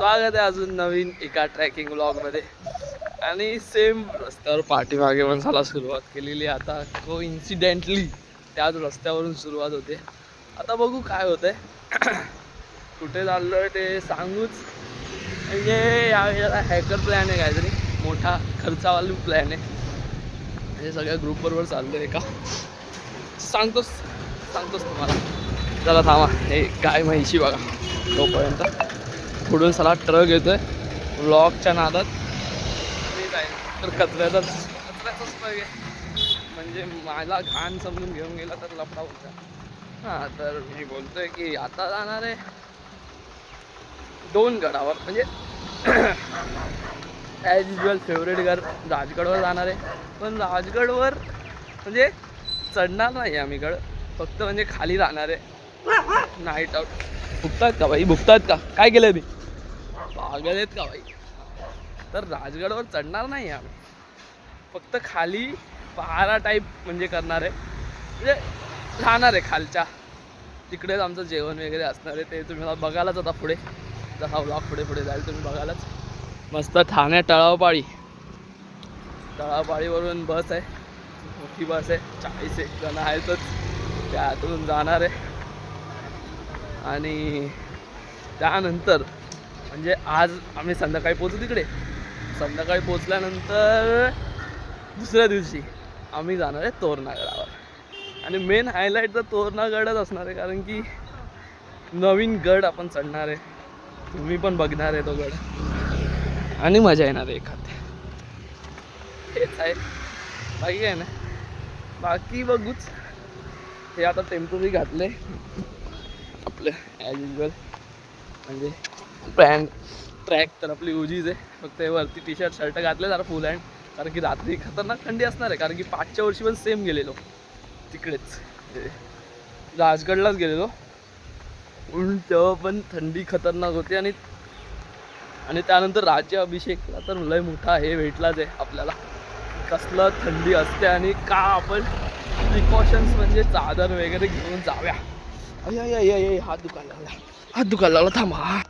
स्वागत आहे अजून नवीन एका ट्रॅकिंगमध्ये. आणि सेम रस्त्यावर पाठीमागे माणसाला सुरुवात केलेली. आहे आता को इन्सिडेंटली त्याच रस्त्यावरून सुरुवात होते. आता बघू काय होतंय. कुठे चाललोय ते सांगूच. म्हणजे यावेळेला हॅकर प्लॅन आहे काहीतरी. मोठा खर्चावाली प्लॅन आहे. म्हणजे सगळ्या ग्रुपबरोबर चाललोय एका. सांगतोस. सांगतोस तुम्हाला. चला थांबा. हे काय माहिती बघा. तोपर्यंत. पुढून सला ट्रक येतोय. ब्लॉकच्या नादात. तर कचऱ्याचाच कचऱ्याचाच ट्रक आहे. म्हणजे मला घाण समजून घेऊन गेला तर लफडा होता हां तर मी बोलतोय की आता जाणार आहे. दोन गडावर. म्हणजे ॲज युजल फेवरेट घर राजगडवर जाणार आहे. पण राजगडवर म्हणजे चढणार नाही आम्ही गड. फक्त म्हणजे खाली राहणार आहे. नाईट आउट भुकतात का बाई भुकतात का? काय केलं मी पागल आहेत का भाई? तर राजगडवर चढणार नाही आम्ही. फक्त खाली पहारा टाईप म्हणजे करणार आहे. म्हणजे राहणार आहे खालच्या. तिकडेच आमचं जेवण वगैरे असणार आहे. ते तुम्ही बघायलाच आता पुढे. जसा ब्लॉग पुढे पुढे जाईल तुम्ही बघायलाच. मस्त ठाणे तळावपाळी. तळावपाळीवरून बस आहे. मोठी बस आहे. चाळीस एक जण आहेतच. त्यातून जाणार आहे. आणि त्यानंतर म्हणजे आज आम्ही संध्याकाळी पोचू तिकडे. संध्याकाळी पोचल्यानंतर दुसऱ्या दिवशी आम्ही जाणार आहे तोरणागडावर. आणि मेन हायलाईट तर तोरणागडच असणार आहे कारण की नवीन गड आपण चढणार आहे. तुम्ही पण बघणार आहे तो गड. आणि मजा येणार आहे एखाद्या हेच आहे. बाकी काय ना बाकी बघूच. हे आता टेम्पोरी घातले आपलं ॲज युजल म्हणजे पॅन्ट ट्रॅक तर आपली ओजीज आहे. फक्त वरती टी शर्ट शर्ट घातले जरा फुल हँड कारण की रात्री खतरनाक थंडी असणार आहे. कारण की पाचच्या वर्षी पण सेम गेलेलो. तिकडेच. राजगडलाच गेलेलो. पण तेव्हा पण थंडी खतरनाक होती आणि आणि त्यानंतर राज्य अभिषेकला तर लय मोठा हे भेटलाच आहे आपल्याला. कसलं थंडी असते आणि का आपण प्रिकॉशन्स म्हणजे चादर वगैरे घेऊन जाव्या अय अय अय अय हात दुखायला लागला. हात दुखायला लागला. थांबा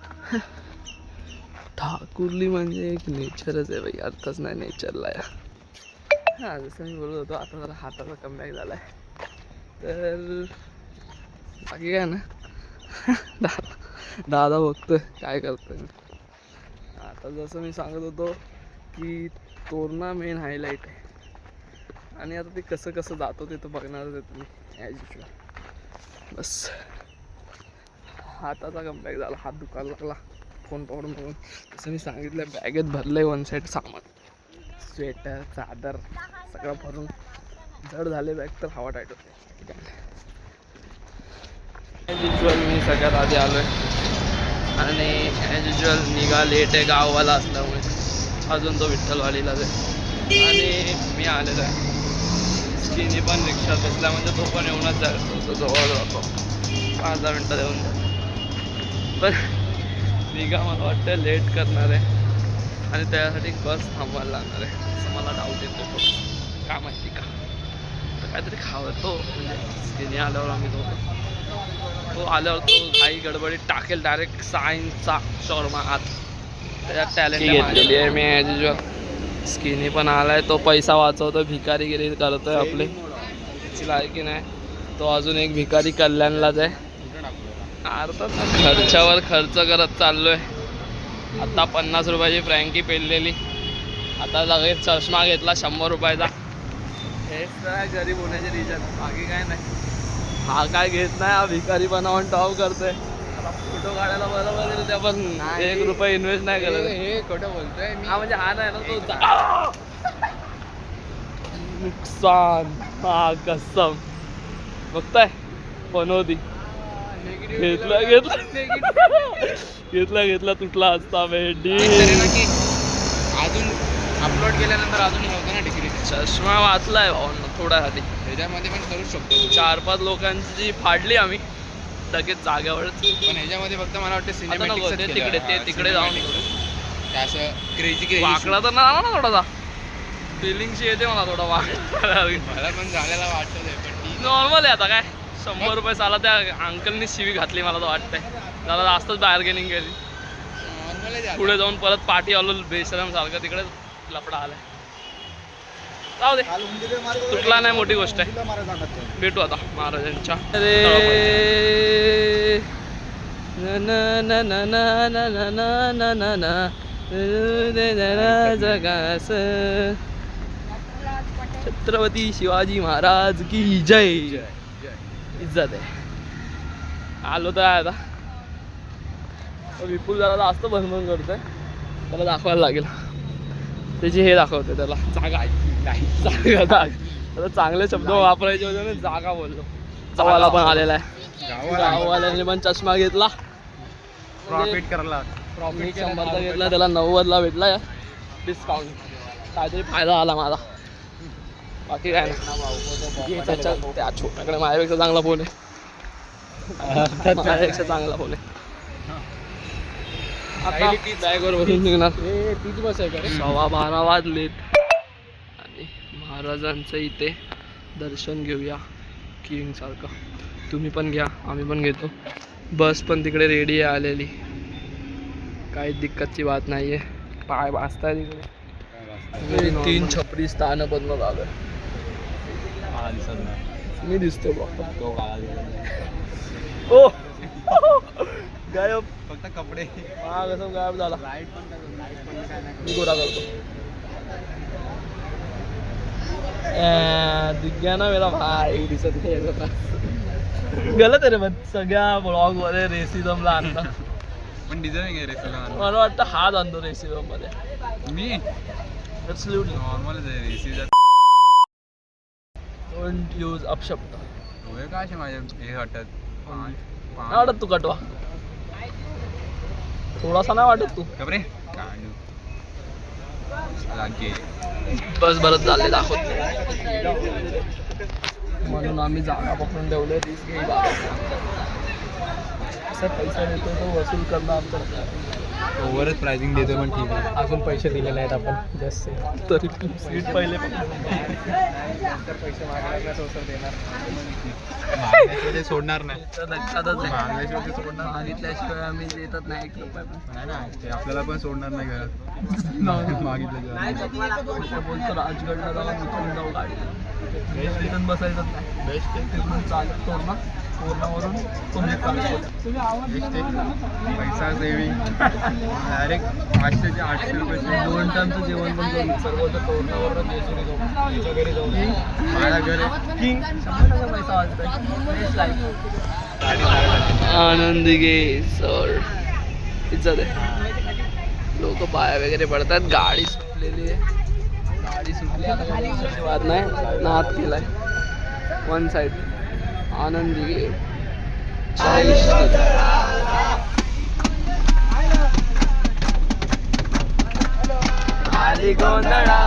ठाकुर्ली म्हणजे एक नेचरच आहे बाई. अर्थच नाही नेचरला या. हां जसं मी बोलत होतो आता जरा हाताचा कमबॅक झाला आहे तर बाकी काय ना? दादा दादा बघतोय काय करतोय. आता जसं मी सांगत होतो की तोरणा मेन हायलाईट आहे. आणि आता ते कसं कसं जातो ते तर बघणारच आहे तुम्ही ॲज युजल बस. हाताचा कमबॅक झाला हात दुखायला लागला. फोन पकडून म्हणून जसं मी सांगितलं बॅगेत भरलं आहे वन साईड सामान. स्वेटर चादर सगळं भरून. जड झाले बॅग तर हवा टाईट होते. ॲज युजल मी सगळ्यात आधी आलो आहे आणि ॲज युजल निघा लेट आहे गाववाला असल्यामुळे. अजून तो विठ्ठलवाडीलाच आहे आणि मी आलेलो आहे. स्कीनी पण रिक्षा बसला म्हणजे तो पण येऊनच जातो तो जवळ जातो. पाच दहा मिनटं येऊन जातो पण निघा मला वाटतं लेट करणार आहे. आणि त्यासाठी बस थांबवायला लागणार आहे. असं मला डाऊट येतो थोडं का माहिती का? तर काहीतरी खावतो म्हणजे स्किनी आल्यावर आम्ही तो तो आल्यावर तो घाई गडबडीत टाकेल डायरेक्ट सायन्सचा शॉर्मा आत. त्याच्यात टॅलेंट घेतलेली आहे मी ॲज स्किनी पण आलाय. तो पैसा वाचवतो भिकारीगिरी करतोय आपले. आहे की नाही? तो अजून एक भिकारी कल्याणलाच आहे. अर्थात खर्चावर खर्च करत चाललोय. आता पन्नास रुपयाची फ्रँकी पेललेली. आता लगेच चष्मा घेतला शंभर रुपयाचा. हेच आहे गरीब होण्याचे रिजन बाकी काय नाही. हा काय घेत नाही हा भिकारी बनावून टॉप करतोय. आता फोटो काढायला बरोबर येईल ते पण. एक रुपये इन्व्हेस्ट नाही करत. हे खोटं बोलतोय मी. हा म्हणजे हा नाही ना तो नुकसान. हा कसम. बघताय पनोती घेतला घेतला. घेतला घेतला तुटला असता भेंडी. अजून अपलोड केल्यानंतर अजून हे होतं ना डिग्री चष्मा वाचलाय भावांना थोड्यासाठी. ह्याच्यामध्ये पण करू शकतो. चार पाच लोकांची फाडली आम्ही. लगेच जाग्यावरच पण ह्याच्यामध्ये फक्त मला वाटतं ते तिकडे ते तिकडे जाऊन. असं क्रेझी क्रेझी वाकडा तर ना ना थोडासा. फिलिंगशी येते मला थोडा वाकडा. मला पण झालेला वाटत आहे पण नॉर्मल आहे आता काय? शंभर रुपये चाला त्या अंकलनी शिवी घातली मला तर वाटतंय. दादा जास्तच बार्गेनिंग केली पुढे जाऊन परत पाठी आलो बेसरम सारखं तिकडे लपडा आलाय. जाऊ दे. तुटला नाही मोठी गोष्ट आहे. भेटू आता महाराजांच्या. अरे. जगास छत्रपती शिवाजी महाराज की जय जय. इज्जत आहे. आलो तर आहे आता. विपुल जरा जास्त भनभन करतोय. त्याला दाखवायला लागेल. त्याची हे दाखवते त्याला. जागा आहे नाही? जागा. आता चांगले शब्द वापरायचे होते ना जागा बोललो. गावाला पण आलेला आहे. गाववाल्याने पण चष्मा घेतला. प्रॉफिट करायला. मी शंभरचा घेतला त्याला नव्वदला भेटला डिस्काउंट काहीतरी फायदा आला माझा. बाकी काय नाही. त्याच्या त्या छोट्याकडे माझ्यापेक्षा चांगला फोन आहे. माझ्यापेक्षा चांगला आता बसून निघणार. तीच बस आहे का सव्वा बारा वाजलेत. आणि महाराजांचं इथे दर्शन घेऊया. किंग सारखं. तुम्ही पण घ्या आम्ही पण घेतो. बस पण तिकडे रेडी आहे आलेली. काही दिक्कतची बात नाही आहे पाय वाजताय तिकडे. तीन छपरी स्थान बनवत आलोय मी दिसतो बघ ओ! गायब. फक्त कपडे. हा कसं गायब झाला. लाइट पण लाइट पण काय नाही. मी गोरा करतो. अं, दिख गया ना मेरा भाई दिसत नाही. गलत आहे रे मग सगळ्या ब्लॉगमध्ये रेसिझमला आणता पण डिझाईन आहे रे सगळं. मला वाटतं हाच आणतो रेसिझममध्ये. मी. नॉर्मलच आहे रेसीचा Don't use अपशब्द. डोळे का असे माझे? हे वाटत वाटत तू कटवा. थोडासा नाही वाटत तू. लागे. बस बरंच झाले दाखवत म्हणून आम्ही जागा पकडून ठेवले तीच घेई असं पैसा देतो तो वसूल करणं आमचं ओव्हरच प्राइसिंग देतो पण ठीक आहे. अजून पैसे दिलेले आहेत आपण. जास्त तरी सीट पहिले पैसे ते सोडणार नाही. मागितल्याशिवाय आम्ही देतच नाही एक रुपया आपल्याला पण सोडणार नाही घरात. मागितलं बोलतो राजगडला जाऊन उतरून जाऊ गाडी रिटर्न बसायचंच नाही. बेस्ट तिकडून चालत तोरणावरून तुम्ही पैसा सेविंग डायरेक्ट पाचशे ते आठशे रुपये दोन टाइमचं जेवण पण करू सर्व तर तोरणावरून जेजुरी जाऊ त्याच्या घरी जाऊ माझ्या घरी. किंग शंभर टक्के पैसा वाजतोय आनंदी गे सर. इज्जत आहे. लोक पाया वगैरे पडतात. गाडी सुटलेली आहे. गाडी सुटली आता बात नाही. नाद केलाय. वन साइड आनंदी आली गोंधळा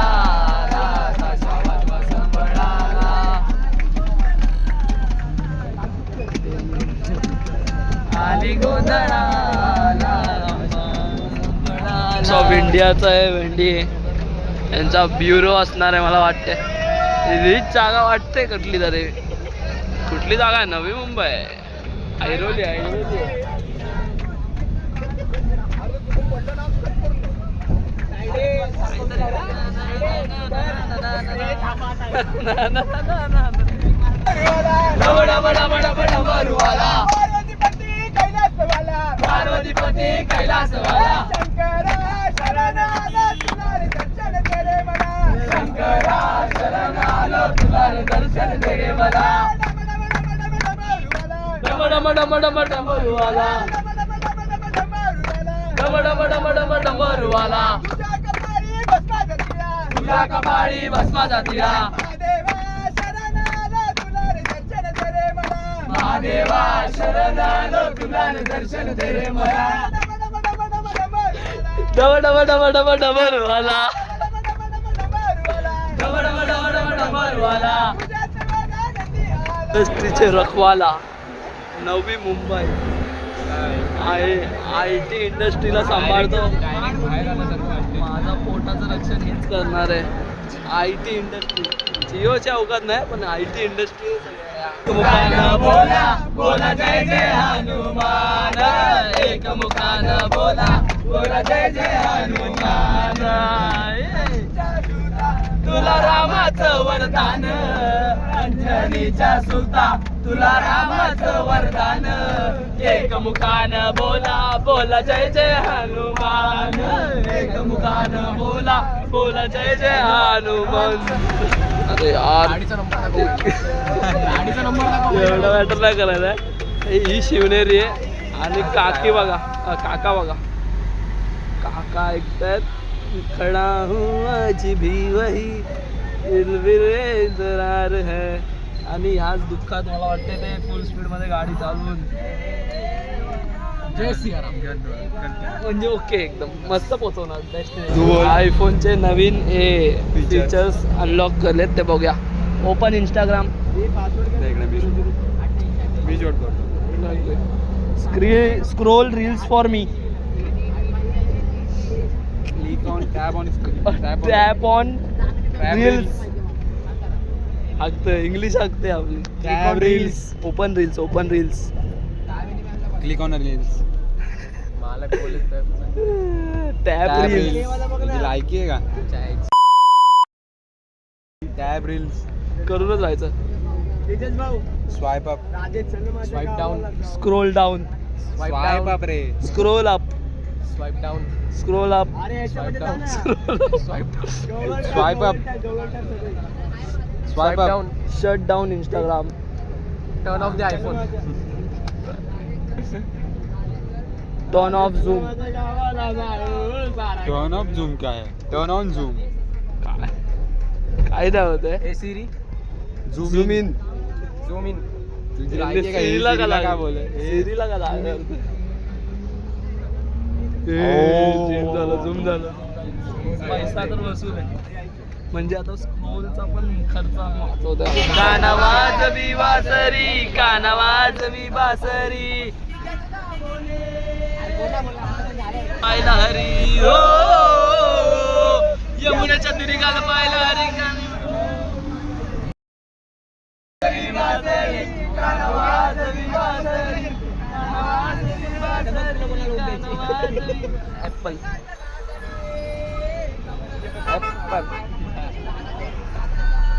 ऑफ इंडियाचा आहे भेंडी यांचा ब्युरो असणार आहे मला वाटते रीच जागा वाटते कुठली तरी. कुठली जागा आहे? नवी मुंबई ऐरोली ऐरोली पार्वतीपती कैलासवाला. शंकरा रे दर्शन दे रे मला. डम डम डम डम डमरुवाला डम डम डम डम डमरुवाला तुझ्या कपाळी भस्माचा तिरा महादेवा शरण आलो तुला रे दर्शन दे रे मला डम डम डम डम डमरुवाला डम डम डम डम डमरुवाला इंडस्ट्रीचे रखवाला Navi Mumbai. I I T इंडस्ट्रीला सांभाळतो. माझा पोटाचं रक्षण हेच करणार आहे. I T industry. जिओच्या अवघात नाही पण आय टी इंडस्ट्री. बोला बोला जय जय हनुमान. एक बोला बोला जय जय हनुमान. तुला रामाचं वरदान अंजनीच्या सुता तुला रामाचं वरदान. एक मुखानं बोला बोला जय जय हनुमान. एक मुखानं बोला बोला जय जय हनुमान. अरे यार. एवढा मॅटर नाही करायचा आहे. ही शिवनेरी आहे. आणि काकी बघा. काका बघा. काका ऐकतायत. खडा हूँ आज भी वही. दिल है. आणि ह्याच दुःखात मला वाटते ते फुल स्पीडमध्ये गाडी चालवून. म्हणजे ओके एकदम मस्त पोहोचवणार. आयफोनचे नवीन हे फीचर्स अनलॉक केलेत ते बघूया. Open Instagram scroll reels for me click on tap on reels हाकते English हाकते आपली. reels. Open reels open reels click on reels मला बोलत टॅप रील्स लायकी आहे का? टॅब रील्स करूनच राहायचं swipe up swipe down scroll down swipe up ray. Scroll up swipe down scroll up swipe down scroll swipe swipe up swipe down shut down Instagram turn off the iPhone turn off zoom turn off zoom काय आहे turn on zoom काय काय नाही होत hey Siri zoom in zoom in सिरीला का? सिरीला zoom झालं zoom झालं. पैसा तर वसूल आहे. म्हणजे आता स्क्रोलचा पण खर्च वाचवत कानावाज बी बासरी कानावाज बी बासरी. पाहिला हरी हो यमुनेच्या तिरी गाल पाहिला हरी. ऍपल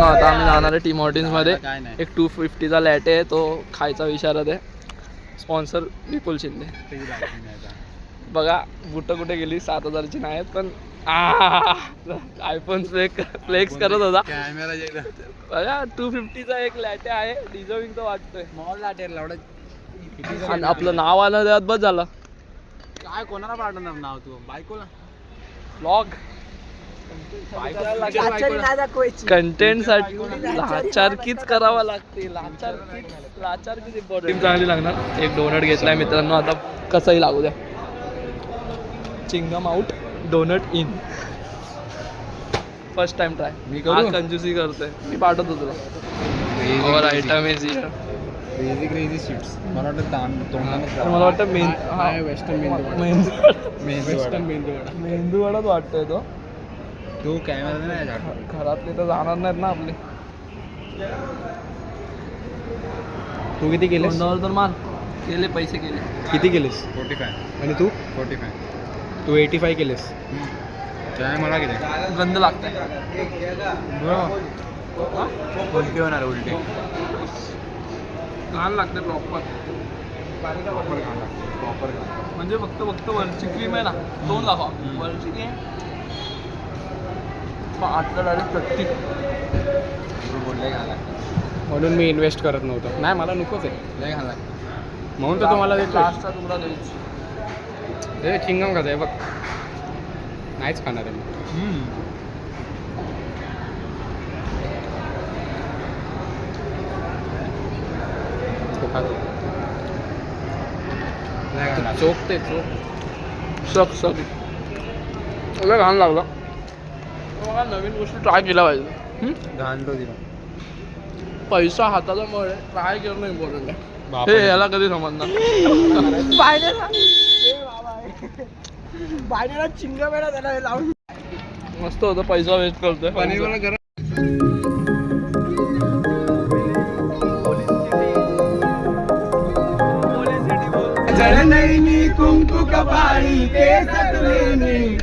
आता आम्ही जाणार आहे टी मध्ये. एक टू फिफ्टीचा लॅट आहे तो खायचा विचारत आहे. स्पॉन्सर विपुल शिंदे. बघा कुठं कुठे गेली? सात हजारची नाही आहेत पण आयफोन फ्लेक फ्लेक्स करत होता. कॅमेरा बघा टू फिफ्टीचा एक लॅटे आहे. डिझर्विंग तो वाटतोय. मॉल लाटेल आणि आपलं नाव आलं त्यात बस झालं. काय कोणाला पाठवणार नाव तू? बायकोला. ब्लॉग कंटेंटसाठी लाचारकीच करावा लागते. लाचारकीच लाचारकीच इम्पॉर्टंट चांगली लागणार. एक डोनट घेतलाय मित्रांनो. आता कसंही लागू द्या. Chewing gum out donut in. First time try मी करू? कंजूसी करतोय. मी पाठवतो तुला. और item is crazy crazy shits मला वाटतं ताण तर मला वाटतं मेन वेस्टर्न मेंदू मेंदू मेंदू वडाच वाटतोय तो. तू कॅमेरा नाही दाखव. घरातले तर जाणार नाहीत ना आपले. तू किती केलेस? तोंडावर तर मार. केले पैसे केले. किती केलेस? फोर्टी फाय आणि तू? फोर्टी फाय तू एटी फाय केलेस. काय मला किती? गंध लागतंय. उलटी होणार उलटी. घाण लागते प्रॉपर प्रॉपर म्हणजे फक्त फक्त वरची क्रीम आहे ना दोन दाखवा. वरची क्रीम आतला डायरेक्ट प्रत्येक बोलले घाला म्हणून मी इन्व्हेस्ट करत नव्हतो. नाही मला नकोच आहे. लय घाला म्हणून तर तुम्हाला देतो लास्टचा तुकडा द्यायची हे चिंगम खात आहे बघ. नाहीच खाणार आहे मी. चोख ते चोख. सक सक. लय घाण लागलं. मला नवीन गोष्टी ट्राय केल्या पाहिजे. घाण तो दिला पैसा हाताचा मळ आहे ट्राय करणं इम्पॉर्टंट आहे. हे याला कधी समजणार? मस्त होतं पैसा वेस्ट करतोय. पनीर वाला गरम जळनैनी कुंकू कपाळी केसात वेणी.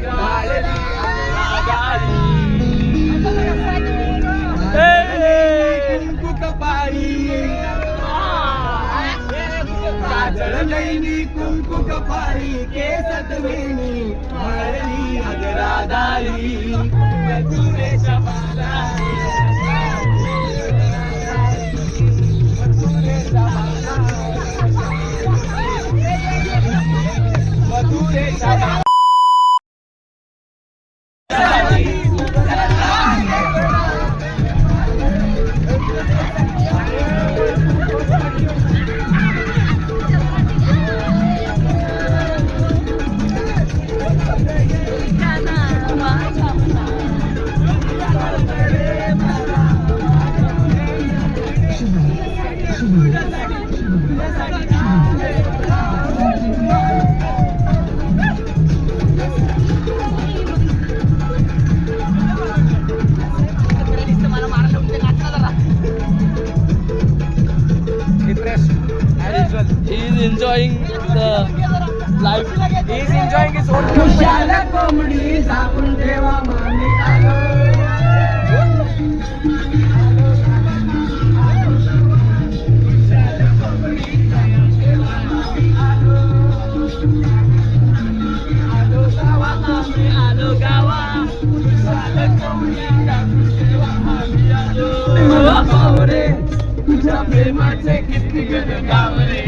प्रेमाचे किती गण गावरे.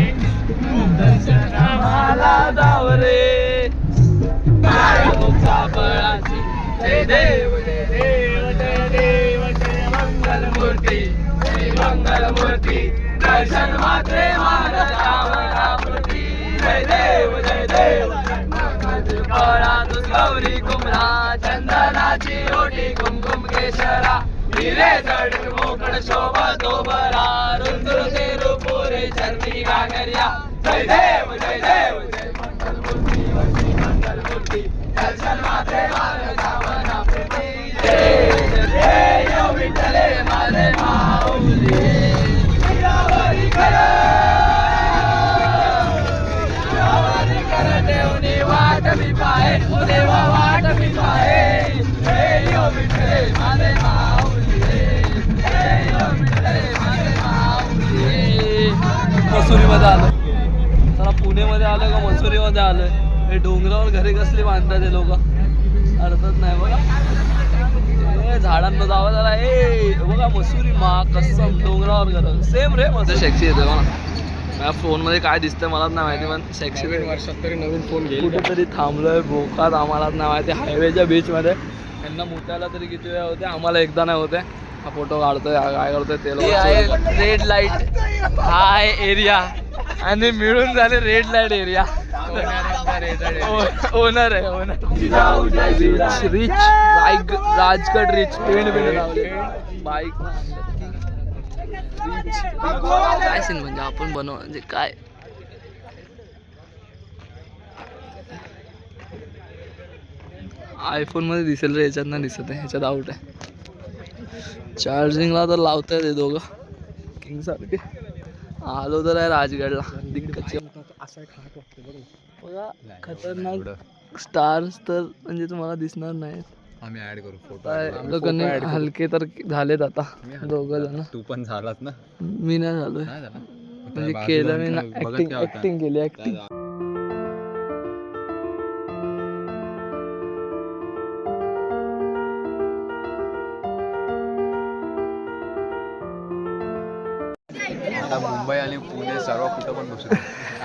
दर्शनाला दावरे. काय होता बळाची. जय देव जय देव जय देव जय मंगल मूर्ती जय मंगल मूर्ती दर्शन मात्रे मानतावरापुती जय देव जय देव. गौरा गौरी कुमरा चंदनाची ओटी कुमकुम केशरा. हिरे जड मोकळ शोभा तो बरा रूपुरे चरणी गागर्या जय देव जय देव जय मंगल मूर्ती वशी मंगल मूर्ती दर्शन मात्रे मानतावरा प्रती। जय जय यो विठ्ठले माझे माऊली। यावरी कर। यावरी कर देवनी वाट मी पाहे देवा वाट मी पाहे। जय यो विठ्ठले माझे मसुरीमध्ये आलो चला पुणेमध्ये आलो का मसुरीमध्ये आलोय? हे डोंगरावर घरी कसली बांधतात हे लोक? अर्थच नाही बघा. ए, झाडांना जावं जरा ए बघा मसुरी मा कसम डोंगरावर घर. सेम रे मस्त सेक्सी येते बघा. माझ्या फोनमध्ये काय दिसतंय मलाच नाही माहिती पण सेक्सी नवीन वर्षात तरी नवीन फोन घेईल. कुठेतरी थांबलोय भोकात आम्हालाच नाही माहिती. हायवेच्या बीचमध्ये यांना मुतायला तरी किती वेळा होते? आम्हाला एकदा नाही होते. हा फोटो काढतोय हा काय करतोय ते लोक आहे रेड लाइट हाय एरिया आणि मिळून झाले रेड लाइट एरिया ओनर आहे ओनर रिच रिच रायग राजगड रिच पेंड बिंड लावले. बाईक काय सीन म्हणजे आपण बनव म्हणजे काय? आयफोनमध्ये दिसेल रे ह्याच्यात नाही दिसत आहे ह्याच्यात आउट आहे. चार्जिंगला तर लावताय ते दोघं. किंग सारखे आलो तर आहे राजगडला. असं बघा खतरनाक स्टार्स तर म्हणजे तुम्हाला दिसणार नाही आम्ही ऍड करू फोटो हलके तर झालेत आता. दोघं जण. तू पण झालात ना? मी नाही झालोय. म्हणजे केलं मी ऍक्टिंग ऍक्टिंग केली ऍक्टिंग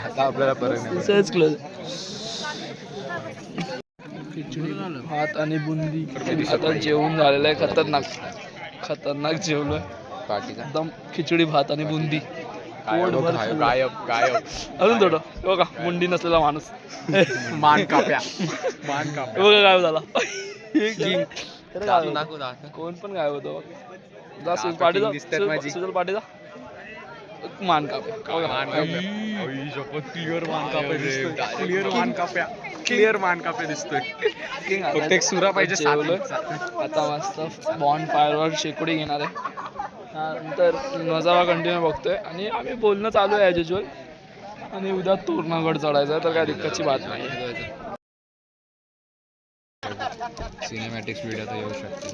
आता आपल्याला परत नाही सहज क्लोज खिचडी भात आणि बुंदी. आता जेवण झालेलं आहे खतरनाक. खतरनाक जेवलोय. पार्टी का एकदम खिचडी भात आणि बुंदी. पोटभर गायब खाल्लं. गायब गायब अजून थोडं. हे बघा मुंडी नसलेला माणूस. हे मान काप्या. मान काप्या. बघा गायब झाला. खरं गायब होता. दाखव दाखव. कोण पण गायब होतो जा जा. दिसतात माझी. पाटी जा. मान क्लिअर मान काप्या क्लिअर मान काप्या क्लिअर मान काप्या दिसतोय. फक्त एक सुरा पाहिजे. इंचचा. आता मस्त बॉन्ड फायरवर शेकोडी घेणार आहे. त्यानंतर नजारा कंटिन्यू बघतोय. आणि आम्ही बोलणं चालू आहे ॲज युजल आणि उद्या तोरणागड चढायचं तर काय दिक्कतची बात नाही. सिनेमॅटिक्स व्हिडिओ तर येऊ शकते.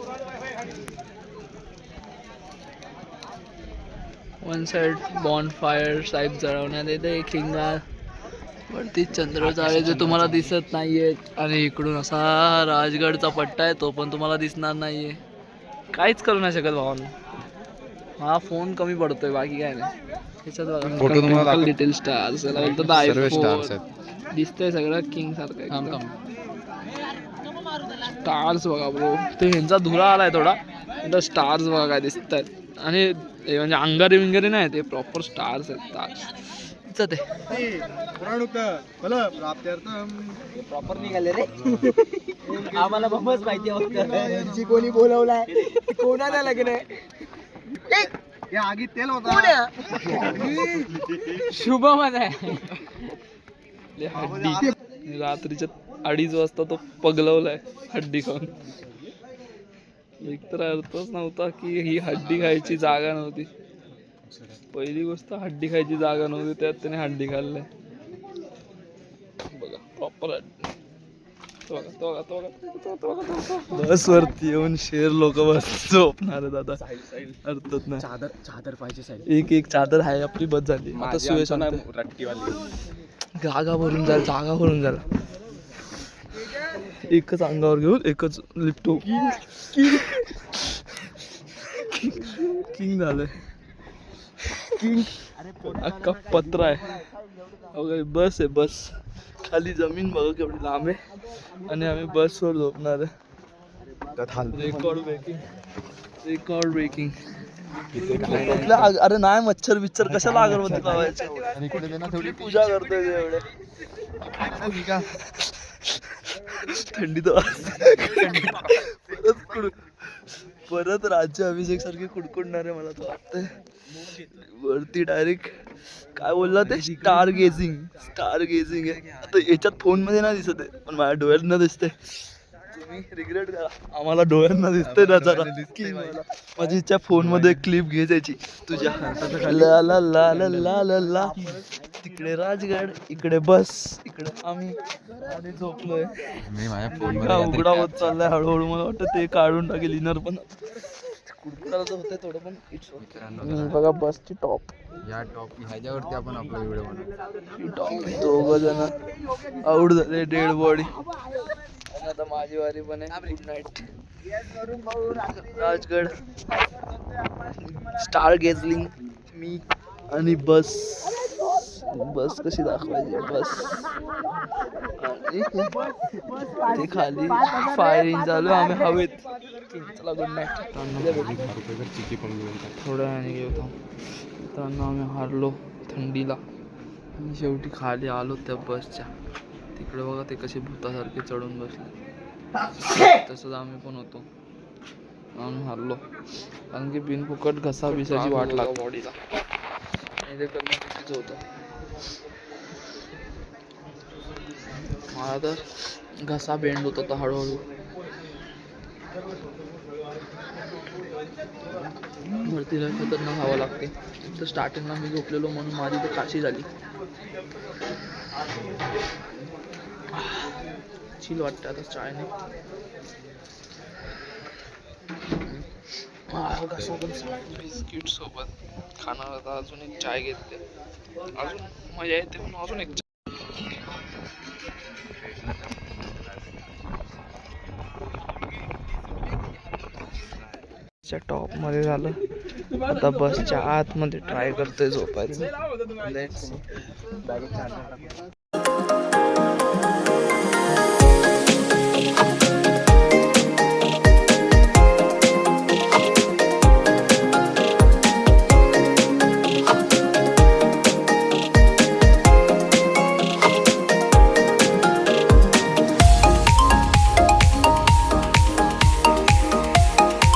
One side bonfire side जळवण्यात येते खिंगा वरती चंद्र जाळे जे तुम्हाला दिसत नाहीयेत आणि इकडून असा राजगडचा पट्टा आहे तो पण तुम्हाला दिसणार नाहीये. काहीच करू नाही शकत भावांनो. हा फोन कमी पडतोय बाकी काय नाही. त्याच्यात. लिटिल स्टार्स आहेत. दिसतंय सगळं किंग सारखं स्टार्स बघा ब्रो ते ह्यांचा धुरा आलाय थोडा. स्टार्स बघा काय दिसत आहेत आणि हे म्हणजे अंगारी विंगारी नाही ते प्रॉपर स्टार्स आहेत स्टार्स ते प्रॉपर निघाले रे आम्हाला बाबाच माहिती कोणी बोलवलाय कोणाला लग्न या आगीत तेल होता. शुभम आहे. ले हड्डी रात्रीच्या अडीच वाजता तो पगलवलाय हड्डी खाऊन. एक तर अर्थच नव्हता की ही हड्डी खायची जागा नव्हती. पहिली गोष्ट हड्डी खायची जागा नव्हती त्यात त्याने हड्डी खाल्लंय बघा प्रॉपर हड्डी. तो बघा, तो बघा, तो बघा, तो बघा, तो बघा, तो बघा. बस वरती येऊन शेर लोक बस झोपणार आता. अर्थच नाही. चादर चादर पाहिजे साईड एक एक चादर आहे आपली बस झाली. आता. रट्टीवाली जागा भरून जाईल जागा भरून जाईल एकच अंगावर घेऊन एकच लिफ्टो किंग झालंय. किंग अख्खा पत्रा आहे. अवघा बस आहे बस. खाली जमीन बघा केवढी लांब आहे. आणि आम्ही बसवर झोपणार आहे. रेकॉर्ड ब्रेकिंग रेकॉर्ड ब्रेकिंग अरे नाही मच्छर बिच्छर कशाला अगरबत्ती लावायची? पूजा करतोय एवढे? थंडी तर परत कुड परत राज्य अभिषेक सारखे कुडकुडणार आहे मला तर वाटतंय. वरती डायरेक्ट काय बोलला ते? स्टार गेझिंग स्टार गेझिंग आहे. आता याच्यात फोनमध्ये नाही दिसत आहे पण माझ्या डोळ्यांना दिसतंय. तुम्ही रिग्रेट करा. आम्हाला डोळ्यांना दिसतंय ना जरा. माझी इच्छा फोनमध्ये क्लिप घे त्याची तुझ्या ला ला ला ला ला ला ला. तिकडे राजगड इकडे बस इकडे आम्ही. आधी झोपलोय. मी माझ्या का उघडा होत चाललाय. हळूहळू मला वाटतं ते काढून टाकेल इनर पण कुडकुडाला तर होतंय थोडं पण इट्स बघा बसची टॉप. या टॉप ह्याच्यावरती आपण आपला व्हिडिओ बनवू. टॉप दोघ जण आऊट झाले डेड बॉडी आणि आता माझी वारी पण आहे. Good night Rajgad. Star gazing मी आणि बस. बस कशी दाखवायची? बस. आणि ते खाली फायरिंग चालू आम्ही हवेत. चला गुड नाईट थोड्या वेळाने घेऊ मित्रांनो आम्ही हारलो थंडीला. आणि शेवटी खाली आलो त्या बसच्या तिकडे बघा ते कसे भूतासारखे चढून बसले. तसंच आम्ही पण होतो. आम्ही हारलो. कारण की बिनफुकट घसा बिसाची वाट लागली बॉडीला आणि ते करणं चुकीचं होतं. मला तर घसा बेंड होत होता हळूहळू. वरती लय खतरनाक हवा लागते. तर स्टार्टिंगला मी झोपलेलो म्हणून माझी तर काशी झाली. चिल वाटतं आता चायने पण बिस्किट सोबत खाणार आता अजून एक चाय घेतले. अजून मजा येते पण अजून एक टॉपमध्ये झालं. आता बसच्या आतमध्ये ट्राय करतोय झोपायचं.